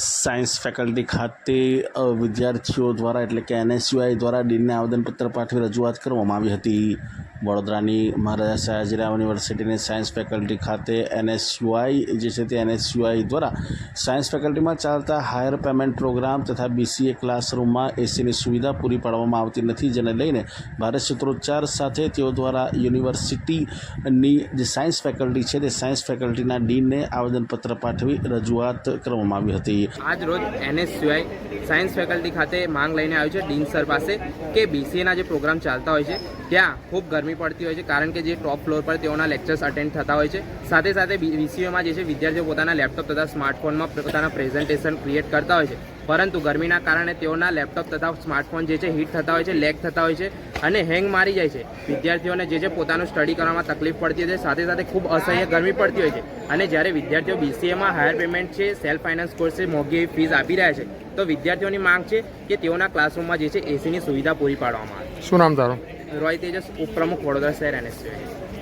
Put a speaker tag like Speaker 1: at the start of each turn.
Speaker 1: Science faculty ખાતે વિદ્યાર્થીઓ દ્વારા, એટલે કે એનએસયુઆઈ દ્વારા ડીનને આવેદનપત્ર પાઠવી રજૂઆત કરવામાં આવી હતી. વડોદરાની મહારાજા સયાજીરાવ યુનિવર્સિટીની સાયન્સ ફેકલ્ટી ખાતે એનએસયુઆઈ, જે છે તે એનએસયુઆઈ દ્વારા સાયન્સ ફેકલ્ટીમાં ચાલતા હાયર પેમેન્ટ પ્રોગ્રામ તથા બીસીએ ક્લાસરૂમમાં એસીની સુવિધા પૂરી પાડવામાં આવતી નથી, જેને લઈને ભારે સૂત્રોચ્ચાર સાથે તેઓ દ્વારા યુનિવર્સિટીની જે સાયન્સ ફેકલ્ટી છે તે સાયન્સ ફેકલ્ટીના ડીનને આવેદનપત્ર પાઠવી રજૂઆત કરવામાં આવી હતી.
Speaker 2: આજ રોજ એનએસયુઆઈ સાયન્સ ફેકલ્ટી ખાતે માંગ લઈને આવ્યું છે ડીન સર પાસે કે બીસીએના જે પ્રોગ્રામ ચાલતા હોય છે, ત્યાં ખૂબ ગરમી પડતી હોય છે, કારણ કે જે ટોપ ફ્લોર પર તેઓના લેક્ચર્સ અટેન્ડ થતા હોય છે. સાથે સાથે બીસીએમાં જે છે, વિદ્યાર્થીઓ પોતાના લેપટોપ તથા સ્માર્ટફોનમાં પોતાના પ્રેઝન્ટેશન ક્રિએટ કરતા હોય છે. પરંતુ ગરમીના કારણે તેઓના લેપટોપ તથા સ્માર્ટફોન જે છે હીટ થતા હોય છે લેગ થતા હોય છે અને હેંગ મારી જાય છે. વિદ્યાર્થીઓને જે છે પોતાનું સ્ટડી કરવામાં તકલીફ પડતી હોય છે સાથે સાથે ખૂબ અસહ્ય ગરમી પડતી હોય છે. અને જ્યારે વિદ્યાર્થીઓ બીસીએમાં હાયર પેમેન્ટ છે સેલ્ફ ફાઇનાન્સ કોર્સ છે મોંઘી ફીસ આપી રહ્યા છે તો વિદ્યાર્થીઓની માંગ છે કે તેઓના ક્લાસરૂમમાં જે છે એસીની સુવિધા પૂરી પાડવામાં આવે.
Speaker 3: શું નામ તારું?
Speaker 2: રોય તેજસ ઉપપ્રમુખ વડોદરા શહેર એનએસયુઆઈ